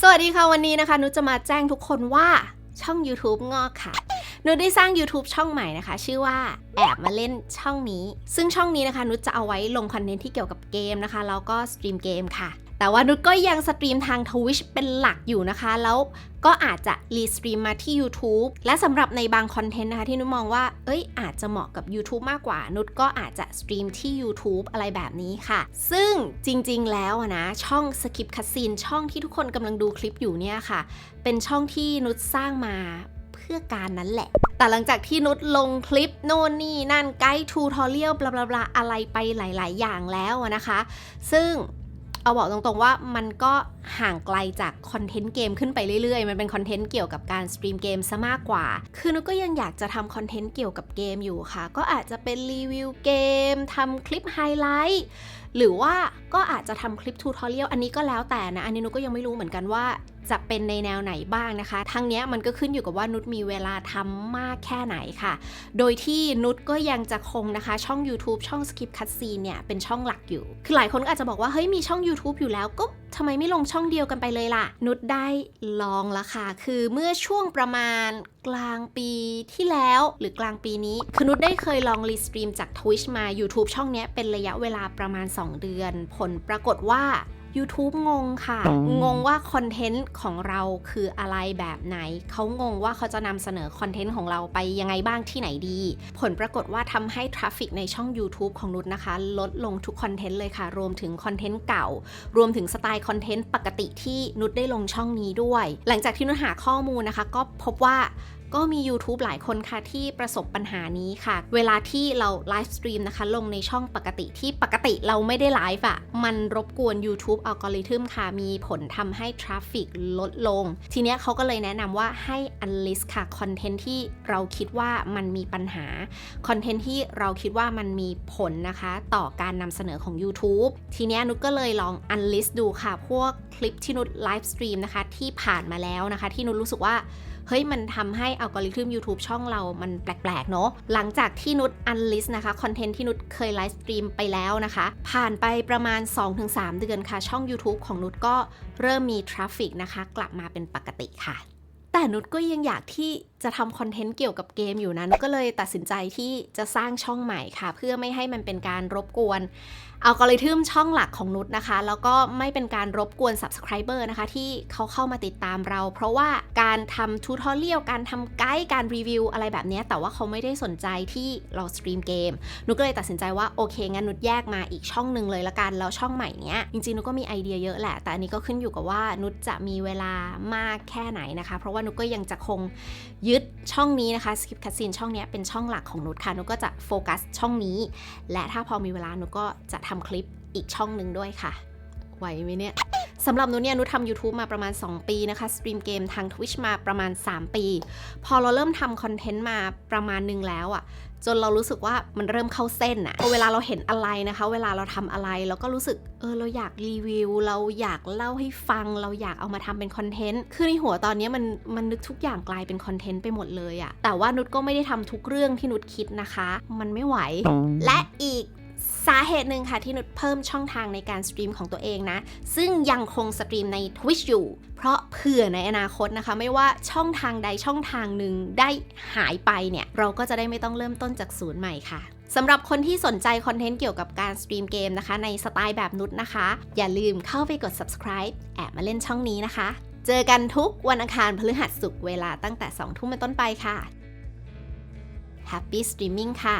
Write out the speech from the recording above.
สวัสดีค่ะวันนี้นะคะนุชจะมาแจ้งทุกคนว่าช่อง YouTube งอกค่ะนุชได้สร้าง YouTube ช่องใหม่นะคะ ชื่อว่าแอบมาเล่นช่องนี้ ซึ่งช่องนี้นะคะนุชจะเอาไว้ลงคอนเทนต์ที่เกี่ยวกับเกมนะคะแล้วก็สตรีมเกมค่ะ แต่ว่านุชก็ยังสตรีมทาง Twitch เป็นหลักอยู่นะคะ แล้วก็อาจจะรีสตรีมมาที่ YouTube และสำหรับในบางคอนเทนต์นะคะที่นุชมองว่า เอ้ย อาจจะเหมาะกับ YouTube มากกว่า นุชก็อาจจะสตรีมที่ YouTube อะไรแบบนี้ค่ะ ซึ่งจริงๆแล้วนะช่อง Skip Cutscene ช่องที่ทุกคนกำลังดูคลิปอยู่เนี่ยค่ะ เป็นช่องที่นุชสร้างมาเพื่อการนั้นแหละ แต่หลังจากที่นุชลงคลิปโน่นนี่นั่นไกด์ทูทอเรียลบลาบลาอะไรไปหลาย ๆ อย่างแล้วนะคะ ซึ่ง เอาบอกตรงๆว่ามันก็ห่างไกลจากคอนเทนต์เกมขึ้นไปเรื่อยๆ มันเป็นคอนเทนต์เกี่ยวกับการสตรีมเกมซะมากกว่า คือนุก็ยังอยากจะทำคอนเทนต์เกี่ยวกับเกมอยู่ค่ะ ก็อาจจะเป็นรีวิวเกมทำคลิปไฮไลท์หรือว่าก็อาจจะทำคลิปทูทอเรียลอันนี้ก็แล้วแต่นะ อันนี้นุก็ยังไม่รู้เหมือนกันว่า จะเป็นในแนวไหนบ้างนะคะ ทั้งนี้มันก็ขึ้นอยู่กับว่านุชมีเวลาทำมากแค่ไหนค่ะ โดยที่นุชก็ยังจะคงนะคะ ช่อง YouTube ช่อง Skip Cutscene เนี่ย เป็นช่องหลักอยู่ คือหลายคนก็อาจจะบอกว่า เฮ้ย มีช่อง YouTube อยู่แล้วก็ทำไมไม่ลงช่องเดียวกันไปเลยล่ะ นุชได้ลองละค่ะ คือเมื่อช่วงประมาณกลางปีที่แล้วหรือกลางปีนี้ คือนุชได้เคยลองรีสตรีมจาก Twitch มา YouTube ช่องเนี้ยเป็นระยะเวลาประมาณ 2 เดือน ผลปรากฏว่า YouTube งงค่ะ งงว่าคอนเทนต์ของเราคืออะไรแบบไหน เขางงว่าเขาจะนำเสนอคอนเทนต์ของเราไปยังไงบ้างที่ไหนดี ผลปรากฏว่าทำให้ทราฟฟิกในช่อง YouTube ของนุชนะคะ ลดลงทุกคอนเทนต์เลยค่ะ รวมถึงคอนเทนต์เก่า รวมถึงสไตล์คอนเทนต์ปกติที่นุชได้ลงช่องนี้ด้วย หลังจากที่นุชหาข้อมูลนะคะ ก็พบว่า ก็มี YouTube หลายคนค่ะที่ประสบปัญหานี้ค่ะ เวลาที่เราไลฟ์สตรีมนะคะ ลงในช่องปกติที่ปกติเราไม่ได้ไลฟ์อะมันรบกวน YouTube อัลกอริทึมค่ะ มีผลทำให้ทราฟฟิกลดลง ทีเนี้ยเขาก็เลยแนะนำว่าให้ unlist ค่ะ คอนเทนต์ที่เราคิดว่ามันมีปัญหา คอนเทนต์ที่เราคิดว่ามันมีผลนะคะ ต่อการนำเสนอของ YouTube ทีเนี้ยนุชก็เลยลอง unlist ดูค่ะ พวกคลิปที่นุชไลฟ์สตรีมนะคะ ที่ผ่านมาแล้วนะคะ ที่นุชรู้สึกว่า เฮ้ยมันทำให้อัลกอริทึม YouTube ช่องเรามันแปลกๆเนาะหลังจากที่นุชอันลิสนะคะคอนเทนต์ที่นุชเคยไลฟ์สตรีมไปแล้วนะคะ ผ่านไปประมาณ 2-3 เดือนค่ะ ช่อง YouTube ของนุชก็เริ่มมีทราฟฟิกนะคะ กลับมาเป็นปกติค่ะ แต่นุชก็ยังอยากที่จะทำคอนเทนต์เกี่ยวกับเกมอยู่นะนุชก็เลยตัดสินใจที่จะสร้างช่องใหม่ค่ะ เพื่อไม่ให้มันเป็นการรบกวนอัลกอริทึมช่องหลักของนุชนะคะ แล้วก็ไม่เป็นการรบกวน Subscriber นะคะ ที่เขาเข้ามาติดตามเรา เพราะว่าการทำทูทอเรียลการทำไกด์การรีวิวอะไรแบบนี้ แต่ว่าเขาไม่ได้สนใจที่เราสตรีมเกมนุชก็เลยตัดสินใจว่า โอเค งั้นนุชแยกมาอีกช่องหนึ่งเลยละกัน แล้วช่องใหม่เนี้ย จริงๆนุชก็มีไอเดียเยอะแหละ แต่อันนี้ก็ขึ้นอยู่กับว่านุชจะมีเวลามากแค่ไหนนะคะ เพราะว่านุชก็ยังจะคงยึดช่องนี้นะคะ Skip Cutscene ช่องนี้เป็นช่องหลักของนุชค่ะนุชก็จะโฟกัสช่องนี้ และถ้าพอมีเวลานุชก็จะทำคลิปอีกช่องหนึ่งด้วยค่ะ ไหวไหมเนี่ยสำหรับนุเนี่ยนุทำ YouTube มาประมาณ 2 ปีนะคะ สตรีมเกมทาง Twitch มาประมาณ 3 ปี พอเราเริ่มทำคอนเทนต์มาประมาณหนึงแล้วอะ่ะ จนเรารู้สึกว่ามันเริ่มเข้าเส้นอะเวลาเราเห็นอะไรนะคะ เวลาเราทำอะไรเราก็รู้สึกเออเราอยากรีวิว เราอยากเล่าให้ฟัง เราอยากเอามาทำเป็นคอนเทนต์คือในหัวตอนนี้มันมันนึกทุกอย่างกลายเป็นคอนเทนต์ไปหมดเลยอะแต่ว่านุชก็ไม่ได้ทำทุกเรื่องที่นุชคิดนะคะ มันไม่ไหว และอีก สาเหตุหนึ่งค่ะที่นุชเพิ่มช่องทางในการสตรีมของตัวเองนะ ซึ่งยังคงสตรีมใน Twitch อยู่ เพราะเผื่อในอนาคตนะคะ ไม่ว่าช่องทางใดช่องทางหนึ่งได้หายไปเนี่ย เราก็จะได้ไม่ต้องเริ่มต้นจากศูนย์ใหม่ค่ะสำหรับคนที่สนใจคอนเทนต์เกี่ยวกับการสตรีมเกมนะคะ ในสไตล์แบบนุชนะคะ อย่าลืมเข้าไปกด subscribe แอบมาเล่นช่องนี้นะคะ เจอกันทุกวันอังคารพฤหัสศุกร์เวลาตั้งแต่2ทุ่มเป็นต้นไปค่ะ Happy Streaming ค่ะ